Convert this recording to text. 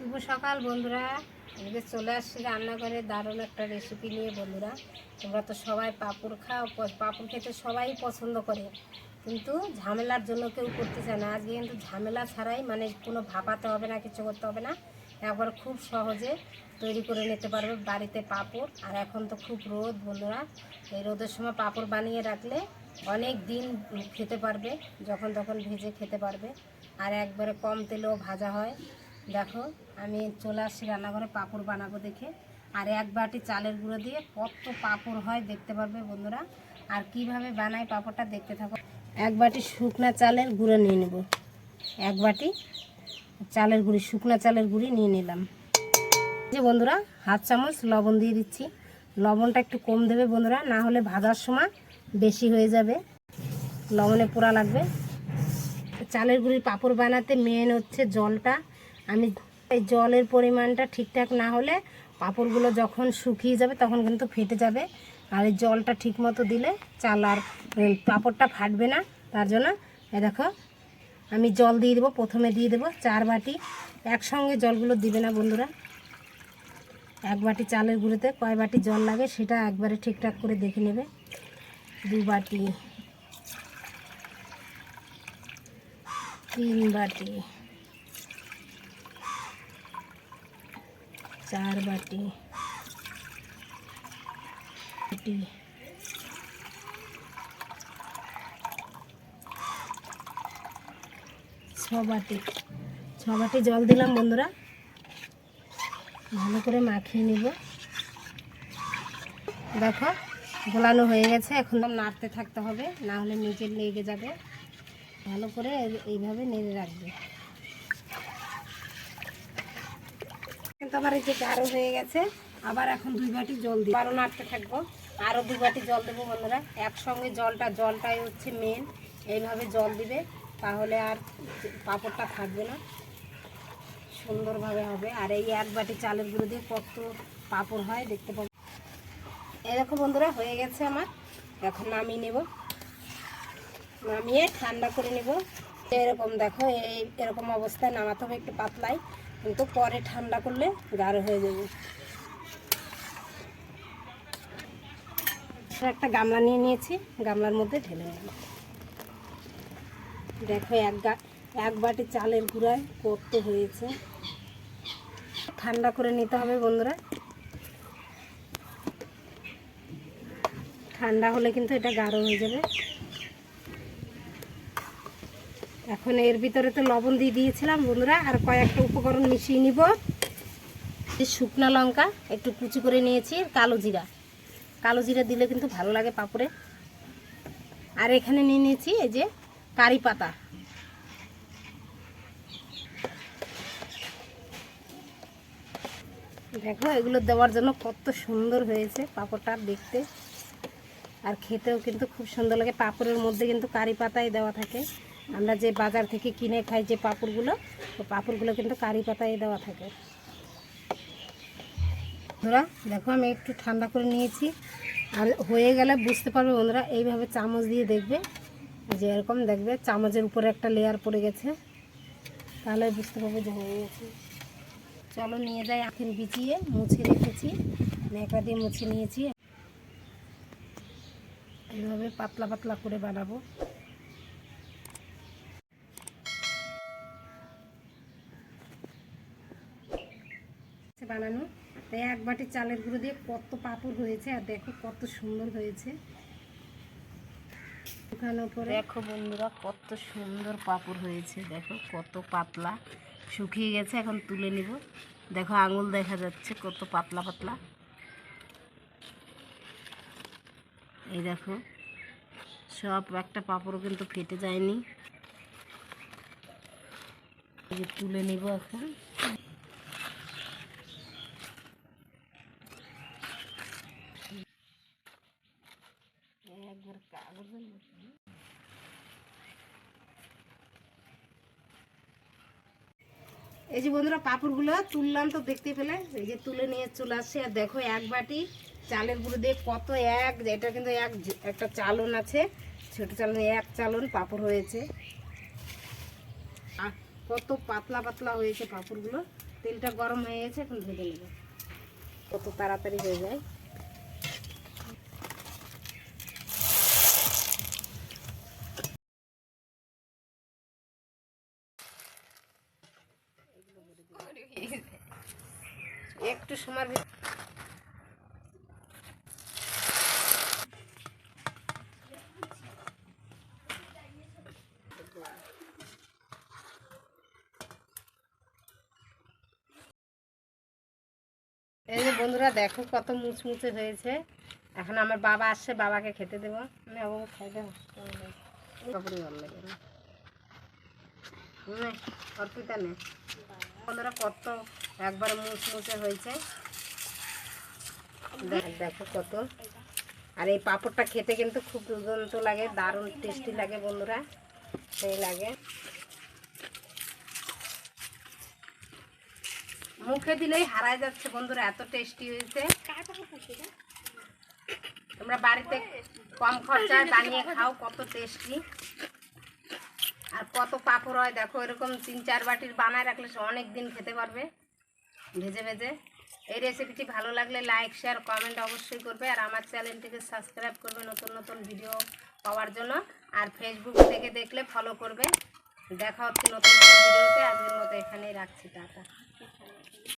শুভ সকাল, বন্ধুরা। এদিকে চলে আসছি রান্নাঘরে, দারুণ একটা রেসিপি নিয়ে, বন্ধুরা। তোমরা তো সবাই পাপড় খাও পাঁপড় খেতে সবাই পছন্দ করে। কিন্তু ঝামেলার জন্য কেউ করতে চায় না। আজকে কিন্তু ঝামেলা ছাড়াই মানে কোনো ভাপাতে হবে না, কিছু করতে হবে না। একবার খুব সহজে তৈরি করে নিতে পারবে বাড়িতে পাঁপড়। আর এখন তো খুব রোদ, বন্ধুরা। এই রোদের সময় পাঁপড় বানিয়ে রাখলে অনেক দিন খেতে পারবে, যখন তখন ভেজে খেতে পারবে। আর একবারে কম তেলেও ভাজা হয়। দেখো আমি চলে আসছি রান্নাঘরে পাঁপড় বানাবো দেখে। আর এক বাটি চালের গুঁড়ো দিয়ে কত পাঁপড় হয় দেখতে পারবে বন্ধুরা। আর কীভাবে বানাই পাঁপড়টা দেখতে থাকো। এক বাটি শুকনা চালের গুঁড়ো নিয়ে নেব। এক বাটি চালের গুঁড়ি, শুকনা চালের গুঁড়ি নিয়ে নিলাম। যে বন্ধুরা, হাফ চামচ লবণ দিয়ে দিচ্ছি। লবণটা একটু কম দেবে বন্ধুরা, না হলে ভাজার সময় বেশি হয়ে যাবে। লবণে পোড়া লাগবে। চালের গুঁড়ির পাঁপড় বানাতে মেন হচ্ছে জলটা। আমি এই জলের পরিমাণটা ঠিকঠাক না হলে পাঁপড়গুলো যখন শুকিয়ে যাবে তখন কিন্তু ফেটে যাবে। আর এই জলটা ঠিক মতো দিলে চাল আর পাঁপড়টা ফাটবে না। তার জন্য এ দেখো, আমি জল দিয়ে দেবো, প্রথমে দিয়ে দেবো চার বাটি। একসঙ্গে জলগুলো দিবে না বন্ধুরা। এক বাটি চালের গুঁড়োতে কয় বাটি জল লাগে সেটা একবারে ঠিকঠাক করে দেখে নেবে। দু বাটি, তিন বাটি। চার বাটি। বাটি। ছ বাটি। ছ বাটি জল দিলাম বন্ধুরা। ভালো করে মাখিয়ে নিব। দেখো, গোলানো হয়ে গেছে। এখন নাড়তে থাকতে হবে। না হলে নিচে লেগে যাবে। ভালো করে এইভাবে নেড়ে রাখবে। কিন্তু আমার এই যে গাঢ় হয়ে গেছে, আবার এখন দুই বাটি জল দিই। আরও নাড়তে থাকব। আরও দুই বাটি জল দেবো বন্ধুরা। একসঙ্গে জলটা, জলটাই হচ্ছে মেন এইভাবে জল দিবে, তাহলে আর পাঁপড়টা থাকবে না। সুন্দরভাবে হবে। আর এই এক বাটি চালের গুঁড়ো দিয়ে কত পাঁপড় হয় দেখতে পাবো। এরকম বন্ধুরা, হয়ে গেছে আমার। এখন নামিয়ে নেব। নামিয়ে ঠান্ডা করে নেব। এরকম দেখো, এই এরকম অবস্থায় নামাতে হবে একটু পাতলাই কিন্তু পরে ঠান্ডা করলে গাঢ় হয়ে যাবে। একটা গামলা নিয়ে নিয়েছি, গামলার মধ্যে ঢেলে নেব। দেখো এক গা, এক বাটি চালের গুঁড়ায় কত হয়েছে। ঠান্ডা করে নিতে হবে বন্ধুরা। ঠান্ডা হলে কিন্তু এটা গাঢ় হয়ে যাবে। এখন এর ভিতরে তো লবণ দিয়ে দিয়েছিলাম বন্ধুরা, আর কয়েকটা উপকরণ মিশিয়ে নিব। শুকনো লঙ্কা একটু কুচি করে নিয়েছি কালো জিরা। কালো জিরা দিলে কিন্তু ভালো লাগে পাপড়ে। আর এখানে নিয়ে নিয়েছি এই যে কারি পাতা। দেখো, এগুলো দেওয়ার জন্য কত সুন্দর হয়েছে পাঁপড়টা দেখতে। আর খেতেও কিন্তু খুব সুন্দর লাগে, পাঁপড়ের মধ্যে কিন্তু কারি পাতাই দেওয়া থাকে। আমরা যে বাজার থেকে কিনে খাই যে পাপড়গুলো, তো পাপড়গুলো কিন্তু কারি পাতায় দেওয়া থাকে। বন্ধুরা, দেখো আমি একটু ঠান্ডা করে নিয়েছি। আর হয়ে গেলে বুঝতে পারবে বন্ধুরা, এইভাবে চামচ দিয়ে দেখবে। যে এরকম দেখবে, চামচের উপরে একটা লেয়ার পড়ে গেছে। তাহলে বুঝতে পারবে যে হয়ে গেছে। চলো নিয়ে যাই, আখের বিছিয়ে, মুছে রেখেছি। ন্যাকড়া দিয়ে মুছে নিয়েছি। এইভাবে পাতলা পাতলা করে বানাবো। বানানো। তাই এক বাটি চালের গুঁড়ো দিয়ে কত পাপড় হয়েছে আর দেখো কত সুন্দর হয়েছে। শুকানোর পরে দেখো বন্ধুরা, কত সুন্দর পাপড় হয়েছে। দেখো কত পাতলা। শুকিয়ে গেছে, এখন তুলে নিব। দেখো আঙুল দেখা যাচ্ছে কত পাতলা পাতলা। এই দেখো, সব একটা পাপড়ও কিন্তু ফেটে যায়নি। তুলে নিব এখন। এই যে বন্ধুরা, পাঁপড়গুলো তুললাম তো দেখতে পেলে? এই যে তুলে নিয়ে চলে আসছে। আর দেখো, এক বাটি চালের গুঁড়ো দিয়ে কত এক, এটা কিন্তু এক একটা চালন আছে। ছোট চালন, এক চালন পাপড় হয়েছে। আর কত পাতলা পাতলা হয়েছে পাঁপড়গুলো। তেলটা গরম হয়ে গেছে, এখন ভেজে নেব। কত তাড়াতাড়ি হয়ে যায়। একটু সময় এই যে বন্ধুরা, দেখো কত মুচমুচে হয়েছে। এখন আমার বাবা আসছে, বাবাকে খেতে দেবো। না ও খাইতে কাপড়ই ভালো লাগে না। অর্পিতা নে। বন্ধুরা কত একবার মুচমুচে হয়েছে। দেখ- কত। আর এই পাঁপড়টা খেতে কিন্তু খুব দুর্দান্ত লাগে, দারুণ টেস্টি লাগে বন্ধুরা, সেই লাগে। মুখে দিলেই হারায় যাচ্ছে বন্ধুরা, এত টেস্টি হয়েছে। তোমরা বাড়িতে কম খরচায় বানিয়ে খাও, কত টেস্টি আর কত পাপড় হয় দেখো, এরকম তিন চার বাটির বানায় রাখলে অনেক দিন খেতে পারবে। ভেজে ভেজে। এই রেসিপিটি ভালো লাগলে লাইক শেয়ার কমেন্ট অবশ্যই করবে আর আমার চ্যানেলটিকে সাবস্ক্রাইব করবে নতুন নতুন ভিডিও পাওয়ার জন্য। আর ফেসবুক থেকে দেখলে ফলো করবে। দেখা হচ্ছে নতুন নতুন ভিডিওতে আজকের মতো এখানেই রাখছি, টাটা।